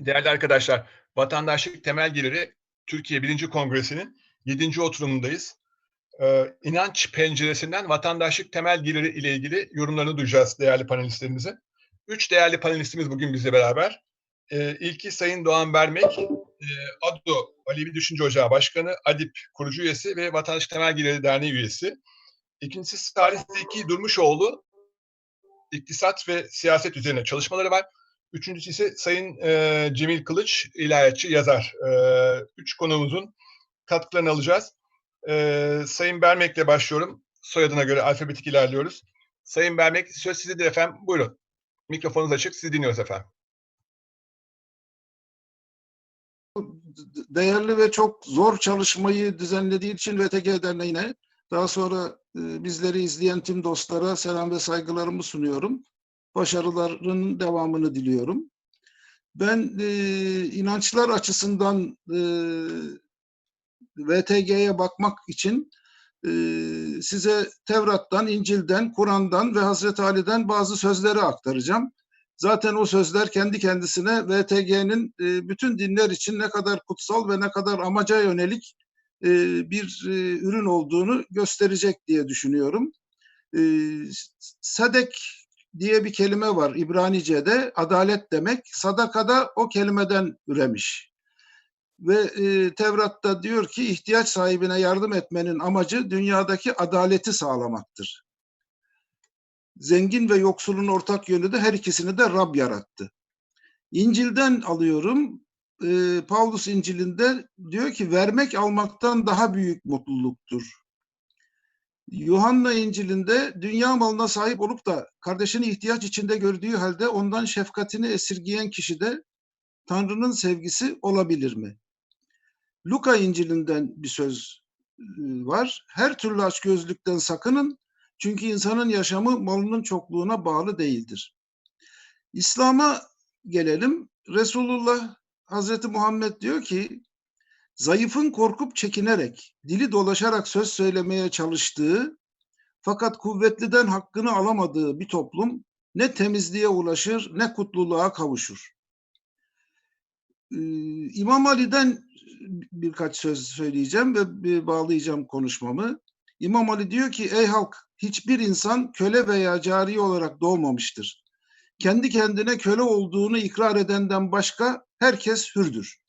Değerli arkadaşlar, Vatandaşlık Temel Geliri Türkiye 1. Kongresi'nin 7. oturumundayız. Ee, inanç penceresinden vatandaşlık temel geliri ile ilgili yorumlarını duyacağız değerli panelistlerimizin. Üç değerli panelistimiz bugün bizle beraber. Ee, ilki Sayın Doğan Bermek, e, ADO Alevi Düşünce Ocağı Başkanı, ADİP kurucu üyesi ve Vatandaşlık Temel Geliri Derneği üyesi. İkincisi Salih Zeki Durmuşoğlu, iktisat ve siyaset üzerine çalışmaları var. Üçüncüsü ise Sayın e, Cemil Kılıç, ilahiyatçı, yazar. E, üç konuğumuzun katkılarını alacağız. E, Sayın Bermek'le başlıyorum. Soyadına göre alfabetik ilerliyoruz. Sayın Bermek, söz sizedir efendim. Buyurun. Mikrofonunuz açık, sizi dinliyoruz efendim. Değerli ve çok zor çalışmayı düzenlediği için VTG Derneği'ne, daha sonra e, bizleri izleyen tüm dostlara selam ve saygılarımı sunuyorum. Başarıların devamını diliyorum. Ben e, inançlar açısından e, VTG'ye bakmak için e, size Tevrat'tan, İncil'den, Kur'an'dan ve Hazreti Ali'den bazı sözleri aktaracağım. Zaten o sözler kendi kendisine VTG'nin e, bütün dinler için ne kadar kutsal ve ne kadar amaca yönelik e, bir e, ürün olduğunu gösterecek diye düşünüyorum. E, sadek diye bir kelime var İbranice'de adalet demek. Sadakada o kelimeden üremiş. Ve e, Tevrat'ta diyor ki ihtiyaç sahibine yardım etmenin amacı dünyadaki adaleti sağlamaktır. Zengin ve yoksulun ortak yönü de her ikisini de Rab yarattı. İncil'den alıyorum. E, Pavlus İncil'inde diyor ki vermek almaktan daha büyük mutluluktur. Yuhanna İncil'inde dünya malına sahip olup da kardeşini ihtiyaç içinde gördüğü halde ondan şefkatini esirgiyen kişi de Tanrı'nın sevgisi olabilir mi? Luka İncil'inden bir söz var. Her türlü açgözlükten sakının çünkü insanın yaşamı malının çokluğuna bağlı değildir. İslam'a gelelim. Resulullah Hazreti Muhammed diyor ki zayıfın korkup çekinerek, dili dolaşarak söz söylemeye çalıştığı fakat kuvvetliden hakkını alamadığı bir toplum ne temizliğe ulaşır ne kutluluğa kavuşur. Ee, İmam Ali'den birkaç söz söyleyeceğim ve bağlayacağım konuşmamı. İmam Ali diyor ki ey halk hiçbir insan köle veya cari olarak doğmamıştır. Kendi kendine köle olduğunu ikrar edenden başka herkes hürdür.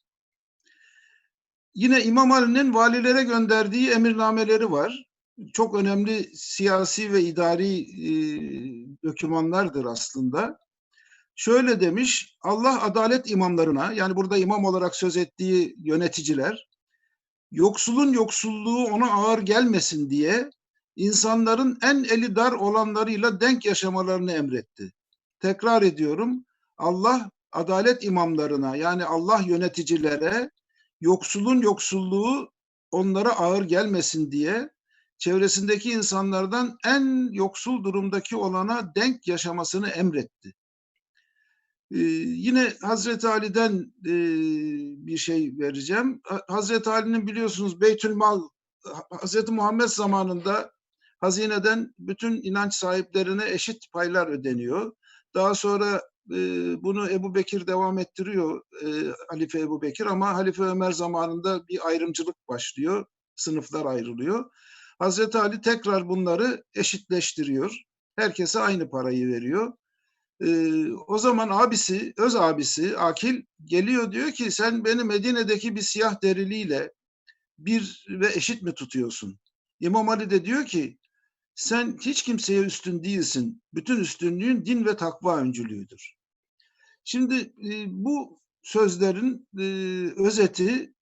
Yine İmam Ali'nin valilere gönderdiği emirnameleri var. Çok önemli siyasi ve idari e, dokümanlardır aslında. Şöyle demiş, Allah adalet imamlarına, yani burada imam olarak söz ettiği yöneticiler, yoksulun yoksulluğu ona ağır gelmesin diye insanların en eli dar olanlarıyla denk yaşamalarını emretti. Tekrar ediyorum, Allah adalet imamlarına yani Allah yöneticilere yoksulun yoksulluğu onlara ağır gelmesin diye çevresindeki insanlardan en yoksul durumdaki olana denk yaşamasını emretti. Ee, yine Hazreti Ali'den e, bir şey vereceğim. Hazreti Ali'nin biliyorsunuz Beytülmal Hazreti Muhammed zamanında hazineden bütün inanç sahiplerine eşit paylar ödeniyor. Daha sonra bunu Ebu Bekir devam ettiriyor, Halife Ebu Bekir ama Halife Ömer zamanında bir ayrımcılık başlıyor, sınıflar ayrılıyor. Hazreti Ali tekrar bunları eşitleştiriyor. Herkese aynı parayı veriyor. O zaman abisi, öz abisi Akil geliyor diyor ki sen beni Medine'deki bir siyah deriliyle bir ve eşit mi tutuyorsun? İmam Ali de diyor ki sen hiç kimseye üstün değilsin. Bütün üstünlüğün din ve takva öncülüğüdür. Şimdi e, bu sözlerin e, özeti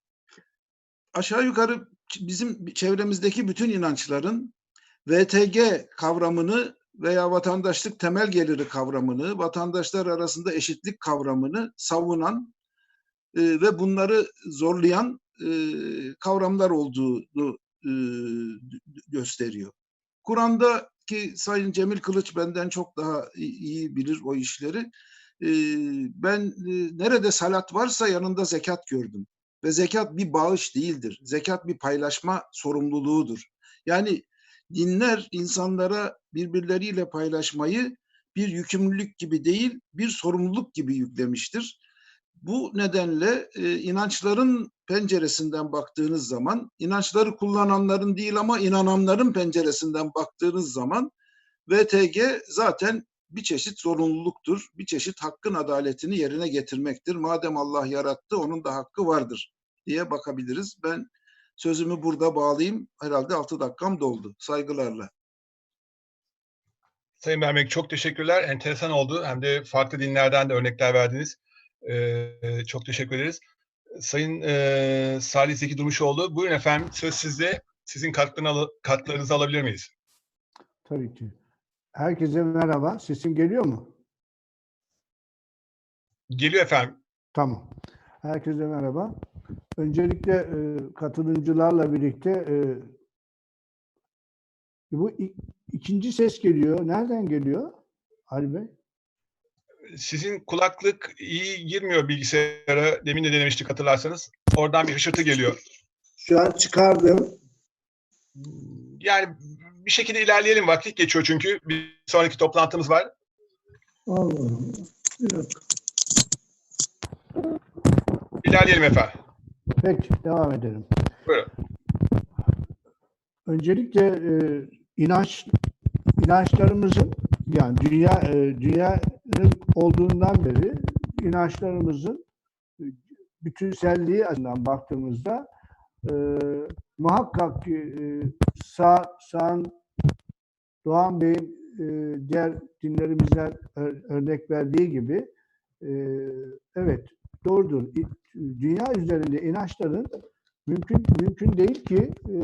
aşağı yukarı bizim çevremizdeki bütün inançların VTG kavramını veya vatandaşlık temel geliri kavramını, vatandaşlar arasında eşitlik kavramını savunan e, ve bunları zorlayan e, kavramlar olduğunu e, gösteriyor. Kur'an'da ki Sayın Cemil Kılıç benden çok daha iyi bilir o işleri. E, ben e, nerede salat varsa yanında zekat gördüm. Ve zekat bir bağış değildir. Zekat bir paylaşma sorumluluğudur. Yani dinler insanlara birbirleriyle paylaşmayı bir yükümlülük gibi değil, bir sorumluluk gibi yüklemiştir. Bu nedenle e, inançların penceresinden baktığınız zaman, inançları kullananların değil ama inananların penceresinden baktığınız zaman VTG zaten bir çeşit zorunluluktur. Bir çeşit hakkın adaletini yerine getirmektir. Madem Allah yarattı onun da hakkı vardır diye bakabiliriz. Ben sözümü burada bağlayayım. Herhalde 6 dakikam doldu. Saygılarla. Sayın Mermek çok teşekkürler. Enteresan oldu. Hem de farklı dinlerden de örnekler verdiniz. Ee, çok teşekkür ederiz. Sayın e, Salih Zeki Durmuşoğlu, buyurun efendim söz sizde. Sizin katkılarını, katkılarınızı alabilir miyiz? Tabii ki. Herkese merhaba. Sesim geliyor mu? Geliyor efendim. Tamam. Herkese merhaba. Öncelikle e, katılımcılarla birlikte e, bu i- ikinci ses geliyor. Nereden geliyor? Ali Bey? Sizin kulaklık iyi girmiyor bilgisayara. Demin de denemiştik hatırlarsanız. Oradan bir hışırtı geliyor. Şu an çıkardım. Yani bir şekilde ilerleyelim. Vakit geçiyor çünkü. Bir sonraki toplantımız var. Allah'ım. İlerleyelim efendim. Peki, devam edelim. Buyurun. Öncelikle e, inanç inançlarımızın yani dünya e, dünyanın olduğundan beri inançlarımızın e, bütünselliği açısından baktığımızda e, muhakkak ki e, sağ, sağın Doğan Bey'in e, diğer dinlerimizden ör- örnek verdiği gibi e, evet doğrudur. Dünya üzerinde inançların mümkün mümkün değil ki e,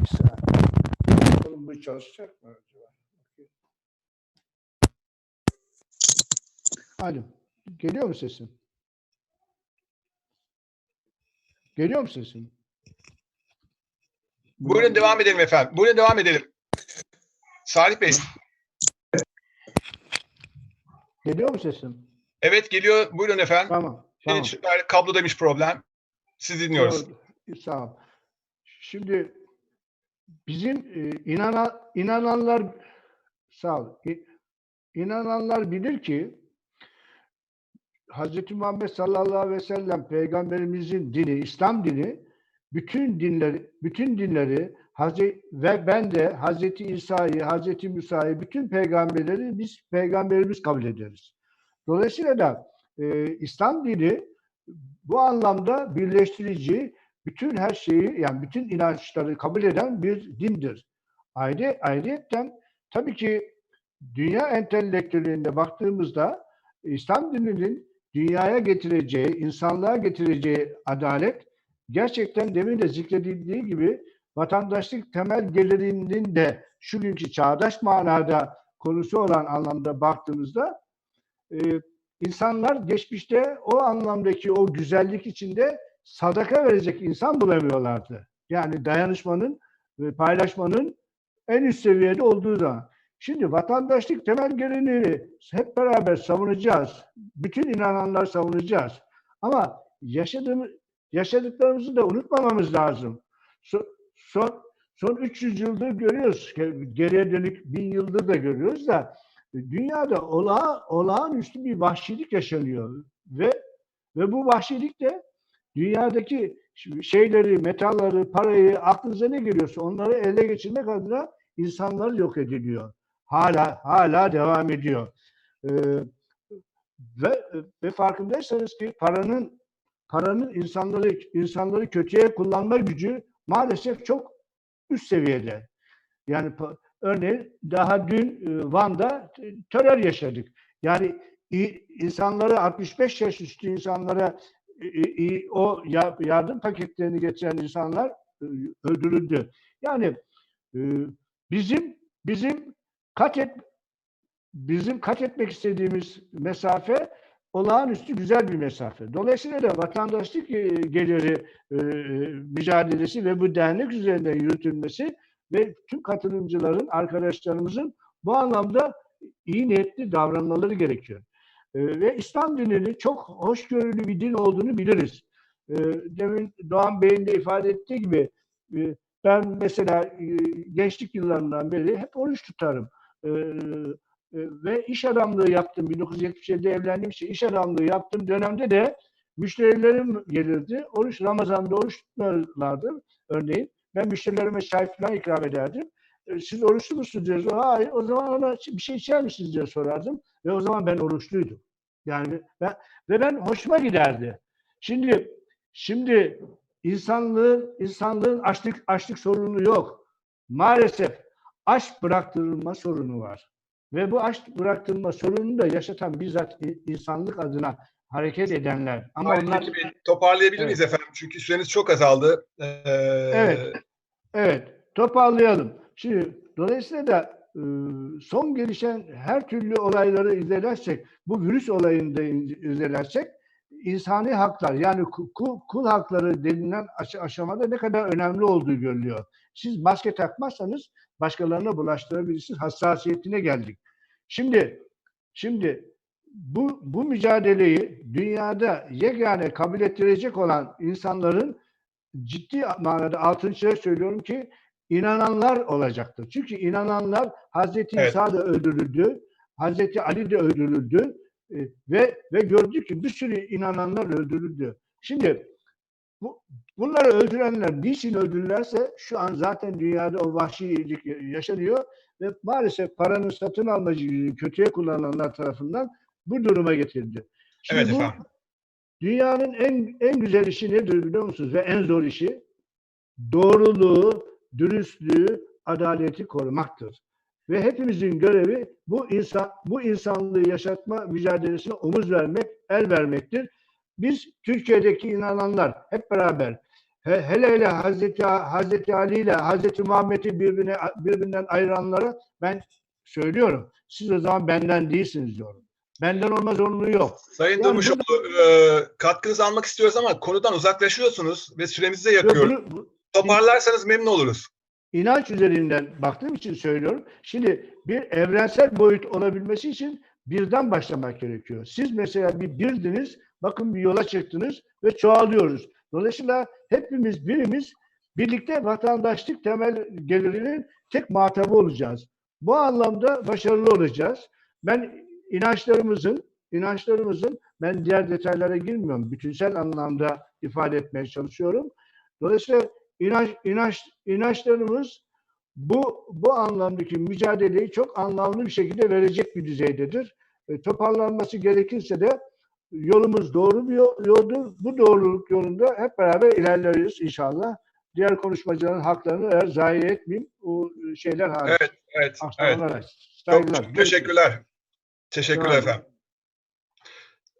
bir saniye. Bu çalışacak mı Alo. Geliyor mu sesim? Geliyor mu sesim? Buyurun devam edelim efendim. Buyurun devam edelim. Salih Bey. Geliyor mu sesim? Evet geliyor. Buyurun efendim. Tamam. Tamam. Hiç kablo demiş problem. Siz dinliyoruz. Doğru. Sağ ol. Şimdi bizim e, inana, inananlar sağ ol. İnananlar bilir ki Hz. Muhammed sallallahu aleyhi ve sellem peygamberimizin dini, İslam dini bütün dinleri, bütün dinleri Hazreti ve ben de Hazreti İsa'yı, Hazreti Musa'yı, bütün peygamberleri biz peygamberimiz kabul ederiz. Dolayısıyla da e, İslam dini bu anlamda birleştirici, bütün her şeyi yani bütün inançları kabul eden bir dindir. Ayrı, ayrıyetten tabii ki dünya entelektüelliğinde baktığımızda İslam dininin dünyaya getireceği, insanlığa getireceği adalet gerçekten demin de zikredildiği gibi vatandaşlık temel gelirinin de şu günkü çağdaş manada konusu olan anlamda baktığımızda e, insanlar geçmişte o anlamdaki o güzellik içinde sadaka verecek insan bulamıyorlardı. Yani dayanışmanın ve paylaşmanın en üst seviyede olduğu zaman. Şimdi vatandaşlık temel geleneğini hep beraber savunacağız. Bütün inananlar savunacağız. Ama yaşadığımız, yaşadıklarımızı da unutmamamız lazım. Son, son, son 300 yıldır görüyoruz. Geriye dönük bin yıldır da görüyoruz da dünyada ola, olağanüstü bir vahşilik yaşanıyor ve ve bu vahşilik de dünyadaki şeyleri, metalları, parayı, aklınıza ne geliyorsa onları ele geçirmek adına insanlar yok ediliyor. Hala hala devam ediyor. Ee, ve ve farkındaysanız ki paranın paranın insanları insanları kötüye kullanma gücü maalesef çok üst seviyede. Yani Örneğin daha dün e, Van'da terör yaşadık. Yani insanları 65 yaş üstü insanlara o yardım paketlerini getiren insanlar e, öldürüldü. Yani e, bizim bizim kat et bizim kat etmek istediğimiz mesafe olağanüstü güzel bir mesafe. Dolayısıyla da vatandaşlık geliri mücadelesi ve bu dernek üzerinde yürütülmesi ve tüm katılımcıların, arkadaşlarımızın bu anlamda iyi niyetli davranmaları gerekiyor. E, ve İslam dinini çok hoşgörülü bir din olduğunu biliriz. E, demin Doğan Bey'in de ifade ettiği gibi e, ben mesela e, gençlik yıllarından beri hep oruç tutarım. E, e, ve iş adamlığı yaptım. 1977'de evlendiğim için iş adamlığı yaptığım dönemde de müşterilerim gelirdi. Oruç Ramazan'da oruç tutmuyorlardı örneğin. Ben müşterilerime çay falan ikram ederdim. E, Siz oruçlu musunuz diyoruz. Hayır. O zaman ona bir şey içer misiniz diye sorardım. Ve o zaman ben oruçluydum. Yani ben, ve ben hoşuma giderdi. Şimdi şimdi insanlığın insanlığın açlık açlık sorunu yok. Maalesef aç bıraktırılma sorunu var. Ve bu aç bıraktırılma sorununu da yaşatan bizzat insanlık adına hareket edenler. Ama Hayır, onlar Bey, toparlayabilir Evet. miyiz efendim? Çünkü süreniz çok azaldı. Ee, Evet. Evet, toparlayalım. Şimdi dolayısıyla da e, son gelişen her türlü olayları izlersek, bu virüs olayını da izlersek, insani haklar yani ku- ku- kul, hakları denilen aş- aşamada ne kadar önemli olduğu görülüyor. Siz maske takmazsanız başkalarına bulaştırabilirsiniz. Hassasiyetine geldik. Şimdi şimdi bu bu mücadeleyi dünyada yegane kabul ettirecek olan insanların ciddi manada altını çizerek söylüyorum ki inananlar olacaktır. Çünkü inananlar Hazreti Evet. İsa da öldürüldü, Hazreti Ali de öldürüldü e, ve ve gördük ki bir sürü inananlar öldürüldü. Şimdi bu, bunları öldürenler niçin öldürürlerse şu an zaten dünyada o vahşilik yaşanıyor ve maalesef paranın satın almacı kötüye kullananlar tarafından bu duruma getirildi. Şimdi Evet bu, efendim. Dünyanın en en güzel işi nedir biliyor musunuz? Ve en zor işi doğruluğu, dürüstlüğü, adaleti korumaktır. Ve hepimizin görevi bu insan bu insanlığı yaşatma mücadelesine omuz vermek, el vermektir. Biz Türkiye'deki inananlar hep beraber he- hele hele Hazreti Hazreti Ali ile Hazreti Muhammed'i birbirine birbirinden ayıranlara ben söylüyorum. Siz o zaman benden değilsiniz diyorum. Benden olma zorunluluğu yok. Sayın Yani Durmuşoğlu, e, katkınızı almak istiyoruz ama konudan uzaklaşıyorsunuz ve süremizi de yakıyoruz. bunu- bu- Toparlarsanız memnun oluruz. inanç üzerinden baktığım için söylüyorum. Şimdi bir evrensel boyut olabilmesi için birden başlamak gerekiyor. Siz mesela bir birdiniz, bakın bir yola çıktınız ve çoğalıyoruz. Dolayısıyla hepimiz birimiz birlikte vatandaşlık temel gelirinin tek muhatabı olacağız. Bu anlamda başarılı olacağız. Ben inançlarımızın inançlarımızın ben diğer detaylara girmiyorum. Bütünsel anlamda ifade etmeye çalışıyorum. Dolayısıyla inanç, inanç, inançlarımız bu bu anlamdaki mücadeleyi çok anlamlı bir şekilde verecek bir düzeydedir. E, toparlanması gerekirse de yolumuz doğru bir yol- yoldur. Bu doğruluk yolunda hep beraber ilerleriz inşallah. Diğer konuşmacıların haklarını eğer zayi etmeyeyim o şeyler hariç. Evet, evet, evet. Hariç. Çok, çok teşekkürler. Teşekkürler Sağ efendim.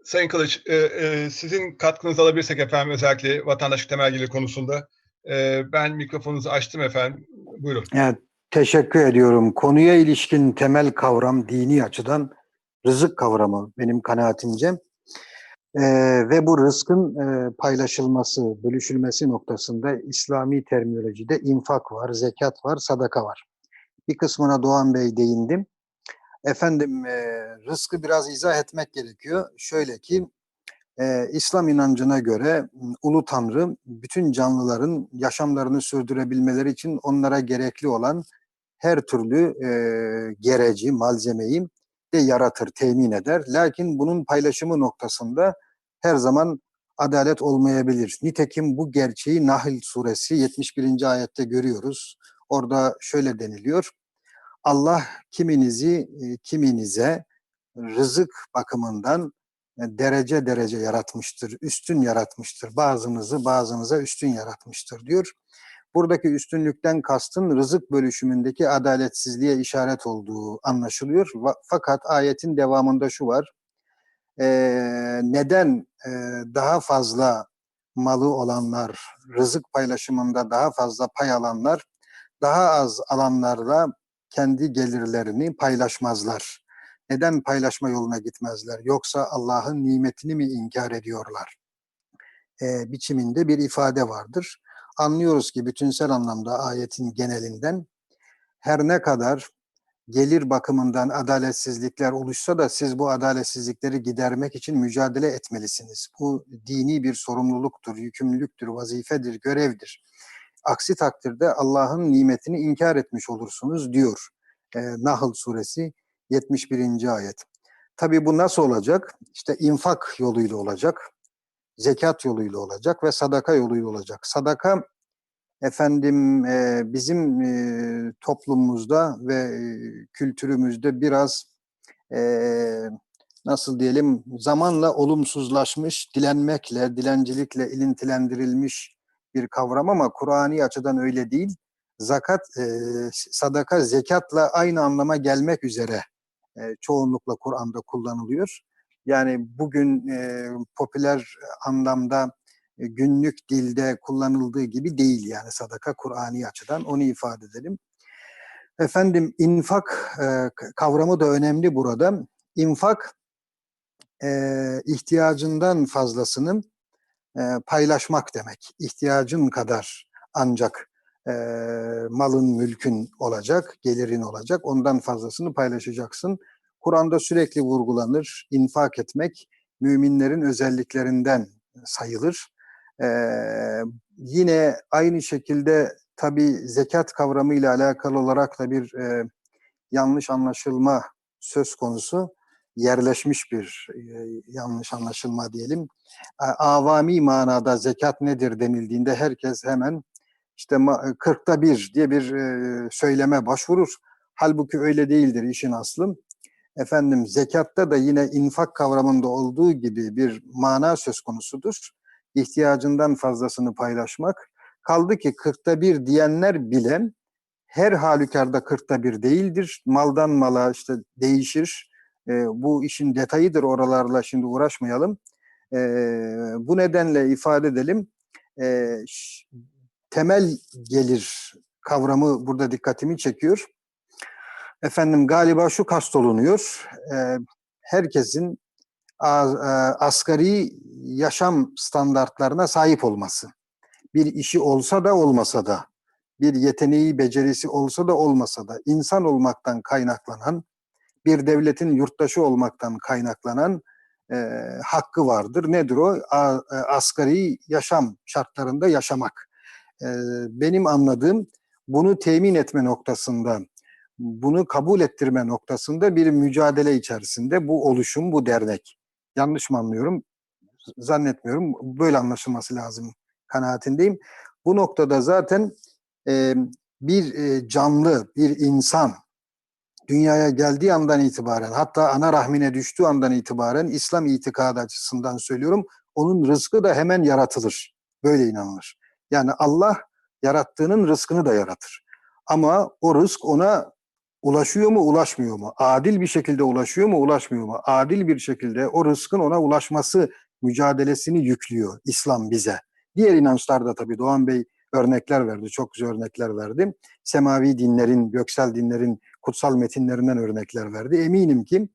Sayın Kılıç, e, e, sizin katkınızı alabilirsek efendim özellikle vatandaşlık temel geliri konusunda. E, ben mikrofonunuzu açtım efendim. Buyurun. Evet, teşekkür ediyorum. Konuya ilişkin temel kavram dini açıdan rızık kavramı benim kanaatimce. Ee, ve bu rızkın e, paylaşılması, bölüşülmesi noktasında İslami terminolojide infak var, zekat var, sadaka var. Bir kısmına Doğan Bey değindim. Efendim e, rızkı biraz izah etmek gerekiyor. Şöyle ki e, İslam inancına göre m, Ulu Tanrı bütün canlıların yaşamlarını sürdürebilmeleri için onlara gerekli olan her türlü e, gereci, malzemeyi de yaratır, temin eder. Lakin bunun paylaşımı noktasında her zaman adalet olmayabilir. Nitekim bu gerçeği Nahl suresi 71. ayette görüyoruz. Orada şöyle deniliyor. Allah kiminizi e, kiminize rızık bakımından e, derece derece yaratmıştır, üstün yaratmıştır. Bazınızı bazınıza üstün yaratmıştır diyor. Buradaki üstünlükten kastın rızık bölüşümündeki adaletsizliğe işaret olduğu anlaşılıyor. Fakat ayetin devamında şu var. Ee, neden e, daha fazla malı olanlar, rızık paylaşımında daha fazla pay alanlar, daha az alanlarla kendi gelirlerini paylaşmazlar? Neden paylaşma yoluna gitmezler? Yoksa Allah'ın nimetini mi inkar ediyorlar? Ee, biçiminde bir ifade vardır. Anlıyoruz ki bütünsel anlamda ayetin genelinden her ne kadar gelir bakımından adaletsizlikler oluşsa da siz bu adaletsizlikleri gidermek için mücadele etmelisiniz. Bu dini bir sorumluluktur, yükümlülüktür, vazifedir, görevdir. Aksi takdirde Allah'ın nimetini inkar etmiş olursunuz diyor e, Nahl suresi 71. ayet. Tabii bu nasıl olacak? İşte infak yoluyla olacak, zekat yoluyla olacak ve sadaka yoluyla olacak. Sadaka efendim e, bizim e, toplumumuzda ve e, kültürümüzde biraz e, nasıl diyelim zamanla olumsuzlaşmış, dilenmekle, dilencilikle ilintilendirilmiş bir kavram ama Kur'ani açıdan öyle değil. Zakat, e, sadaka zekatla aynı anlama gelmek üzere e, çoğunlukla Kur'an'da kullanılıyor. Yani bugün e, popüler anlamda e, günlük dilde kullanıldığı gibi değil yani sadaka Kur'ani açıdan onu ifade edelim. Efendim infak e, kavramı da önemli burada. İnfak e, ihtiyacından fazlasını e, paylaşmak demek. İhtiyacın kadar ancak e, malın, mülkün olacak, gelirin olacak. Ondan fazlasını paylaşacaksın. Kur'an'da sürekli vurgulanır. İnfak etmek müminlerin özelliklerinden sayılır. Ee, yine aynı şekilde tabi zekat kavramı ile alakalı olarak da bir e, yanlış anlaşılma söz konusu. Yerleşmiş bir e, yanlış anlaşılma diyelim. A- Avami manada zekat nedir denildiğinde herkes hemen işte ma- kırkta bir diye bir e, söyleme başvurur. Halbuki öyle değildir işin aslı. Efendim zekatta da yine infak kavramında olduğu gibi bir mana söz konusudur ihtiyacından fazlasını paylaşmak. Kaldı ki kırkta bir diyenler bile her halükarda kırkta bir değildir. Maldan mala işte değişir. E, bu işin detayıdır oralarla şimdi uğraşmayalım. E, bu nedenle ifade edelim. E, temel gelir kavramı burada dikkatimi çekiyor. Efendim galiba şu kastolunuyor. E, herkesin a- e, asgari yaşam standartlarına sahip olması. Bir işi olsa da olmasa da, bir yeteneği, becerisi olsa da olmasa da, insan olmaktan kaynaklanan, bir devletin yurttaşı olmaktan kaynaklanan e, hakkı vardır. Nedir o? A- e, asgari yaşam şartlarında yaşamak. E, benim anladığım bunu temin etme noktasında, bunu kabul ettirme noktasında bir mücadele içerisinde bu oluşum, bu dernek. Yanlış mı anlıyorum? Zannetmiyorum. Böyle anlaşılması lazım kanaatindeyim. Bu noktada zaten e, bir e, canlı, bir insan dünyaya geldiği andan itibaren hatta ana rahmine düştüğü andan itibaren İslam itikadı açısından söylüyorum onun rızkı da hemen yaratılır. Böyle inanılır. Yani Allah yarattığının rızkını da yaratır. Ama o rızk ona ulaşıyor mu ulaşmıyor mu? Adil bir şekilde ulaşıyor mu ulaşmıyor mu? Adil bir şekilde o rızkın ona ulaşması mücadelesini yüklüyor İslam bize. Diğer inançlarda tabii Doğan Bey örnekler verdi, çok güzel örnekler verdi. Semavi dinlerin, göksel dinlerin kutsal metinlerinden örnekler verdi. Eminim ki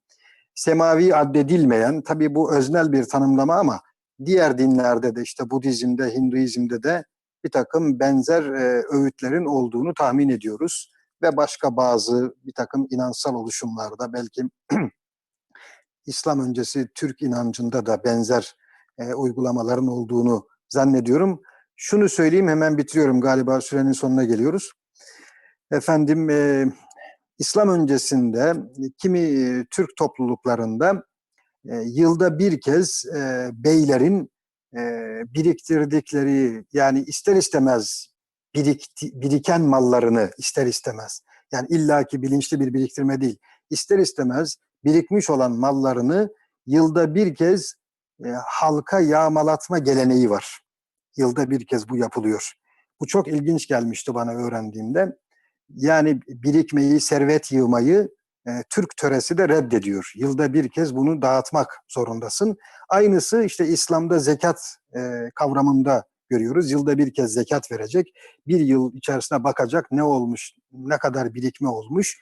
semavi addedilmeyen, tabii bu öznel bir tanımlama ama diğer dinlerde de işte Budizm'de, Hinduizm'de de bir takım benzer e, öğütlerin olduğunu tahmin ediyoruz. Ve başka bazı bir takım inançsal oluşumlarda belki İslam öncesi Türk inancında da benzer e, uygulamaların olduğunu zannediyorum. Şunu söyleyeyim hemen bitiriyorum galiba sürenin sonuna geliyoruz. Efendim e, İslam öncesinde kimi e, Türk topluluklarında e, yılda bir kez e, beylerin e, biriktirdikleri yani ister istemez birikti, biriken mallarını ister istemez yani illaki bilinçli bir biriktirme değil ister istemez birikmiş olan mallarını yılda bir kez e, halka yağmalatma geleneği var. Yılda bir kez bu yapılıyor. Bu çok ilginç gelmişti bana öğrendiğimde. Yani birikmeyi, servet yığmayı e, Türk töresi de reddediyor. Yılda bir kez bunu dağıtmak zorundasın. Aynısı işte İslam'da zekat e, kavramında görüyoruz. Yılda bir kez zekat verecek. Bir yıl içerisine bakacak ne olmuş, ne kadar birikme olmuş.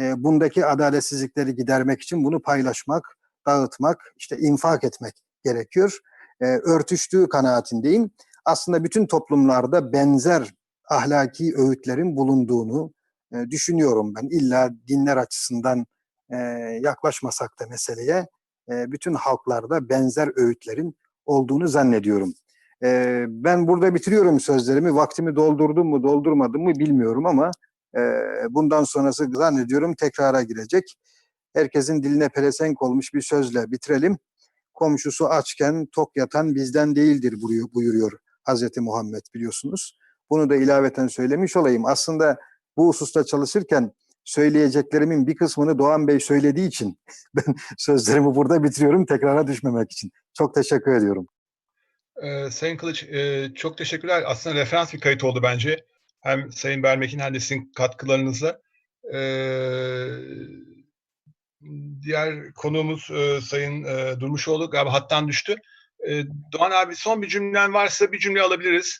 E, bundaki adaletsizlikleri gidermek için bunu paylaşmak, dağıtmak, işte infak etmek gerekiyor. E, örtüştüğü kanaatindeyim. Aslında bütün toplumlarda benzer ahlaki öğütlerin bulunduğunu e, düşünüyorum ben. İlla dinler açısından e, yaklaşmasak da meseleye e, bütün halklarda benzer öğütlerin olduğunu zannediyorum. E, ben burada bitiriyorum sözlerimi. Vaktimi doldurdum mu doldurmadım mı bilmiyorum ama e, bundan sonrası zannediyorum tekrara girecek. herkesin diline pelesenk olmuş bir sözle bitirelim. Komşusu açken tok yatan bizden değildir buyuruyor, Hazreti Muhammed biliyorsunuz. Bunu da ilaveten söylemiş olayım. Aslında bu hususta çalışırken söyleyeceklerimin bir kısmını Doğan Bey söylediği için ben sözlerimi burada bitiriyorum tekrara düşmemek için. Çok teşekkür ediyorum. Ee, Sayın Kılıç e, çok teşekkürler. Aslında referans bir kayıt oldu bence. Hem Sayın Bermek'in hem de sizin katkılarınızla. Ee, diğer konuğumuz e, Sayın e, Durmuşoğlu galiba hattan düştü. E, Doğan abi son bir cümlen varsa bir cümle alabiliriz.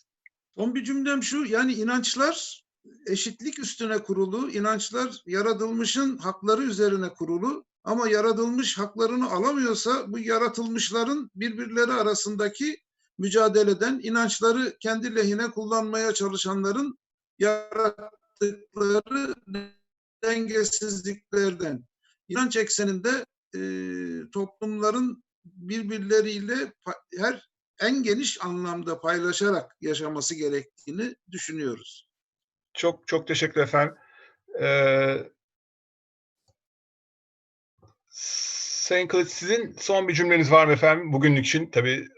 Son bir cümlem şu, yani inançlar eşitlik üstüne kurulu, inançlar yaratılmışın hakları üzerine kurulu ama yaratılmış haklarını alamıyorsa bu yaratılmışların birbirleri arasındaki mücadeleden, inançları kendi lehine kullanmaya çalışanların yarattıkları dengesizliklerden. İnanç ekseninde e, toplumların birbirleriyle her en geniş anlamda paylaşarak yaşaması gerektiğini düşünüyoruz. Çok çok teşekkür efendim. Ee, Sayın Kılıç sizin son bir cümleniz var mı efendim bugünlük için? Tabii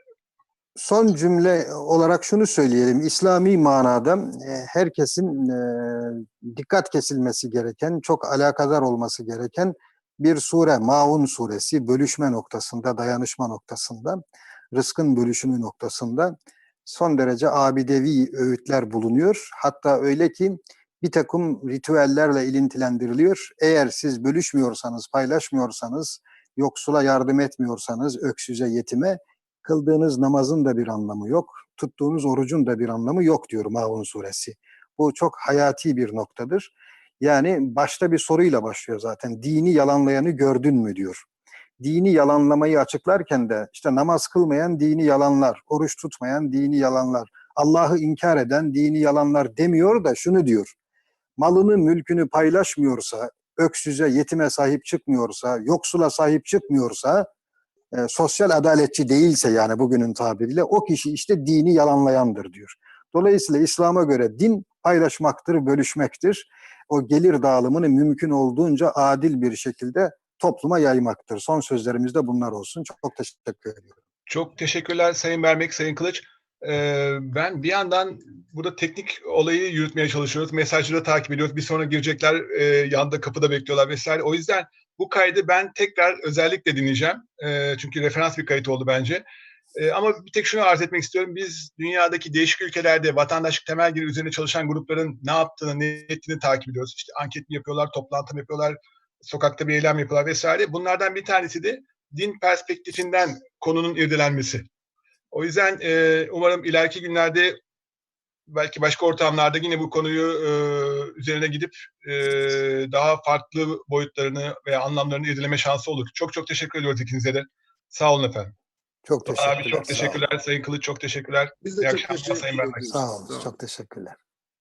Son cümle olarak şunu söyleyelim. İslami manada e, herkesin e, dikkat kesilmesi gereken, çok alakadar olması gereken bir sure, Maun suresi, bölüşme noktasında, dayanışma noktasında, rızkın bölüşümü noktasında son derece abidevi öğütler bulunuyor. Hatta öyle ki bir takım ritüellerle ilintilendiriliyor. Eğer siz bölüşmüyorsanız, paylaşmıyorsanız, yoksula yardım etmiyorsanız, öksüze, yetime, kıldığınız namazın da bir anlamı yok, tuttuğunuz orucun da bir anlamı yok diyor Maun suresi. Bu çok hayati bir noktadır. Yani başta bir soruyla başlıyor zaten. Dini yalanlayanı gördün mü diyor. Dini yalanlamayı açıklarken de işte namaz kılmayan dini yalanlar, oruç tutmayan dini yalanlar, Allah'ı inkar eden dini yalanlar demiyor da şunu diyor. Malını, mülkünü paylaşmıyorsa, öksüze, yetime sahip çıkmıyorsa, yoksula sahip çıkmıyorsa, e, sosyal adaletçi değilse yani bugünün tabiriyle o kişi işte dini yalanlayandır diyor. Dolayısıyla İslam'a göre din paylaşmaktır, bölüşmektir. O gelir dağılımını mümkün olduğunca adil bir şekilde topluma yaymaktır. Son sözlerimiz de bunlar olsun. Çok teşekkür ediyorum. Çok teşekkürler Sayın Bermek, Sayın Kılıç. Ee, ben bir yandan burada teknik olayı yürütmeye çalışıyoruz. Mesajları takip ediyoruz. Bir sonra girecekler, e, yanda kapıda bekliyorlar vesaire. O yüzden bu kaydı ben tekrar özellikle dinleyeceğim. E, çünkü referans bir kayıt oldu bence. E, ama bir tek şunu arz etmek istiyorum. Biz dünyadaki değişik ülkelerde vatandaşlık temel geliri üzerine çalışan grupların ne yaptığını, ne ettiğini takip ediyoruz. İşte anket mi yapıyorlar, toplantı mı yapıyorlar, sokakta bir eylem yapıyorlar vesaire. Bunlardan bir tanesi de din perspektifinden konunun irdelenmesi. O yüzden e, umarım ileriki günlerde belki başka ortamlarda yine bu konuyu e, üzerine gidip e, daha farklı boyutlarını veya anlamlarını irdeleme şansı olur. Çok çok teşekkür ediyoruz ikinize de. Sağ olun efendim. Çok teşekkürler. Abi çok teşekkürler. Sayın Kılıç çok teşekkürler. Biz de İyi çok akşamlar teşekkür Sayın olun. Sağ olun. Çok teşekkürler.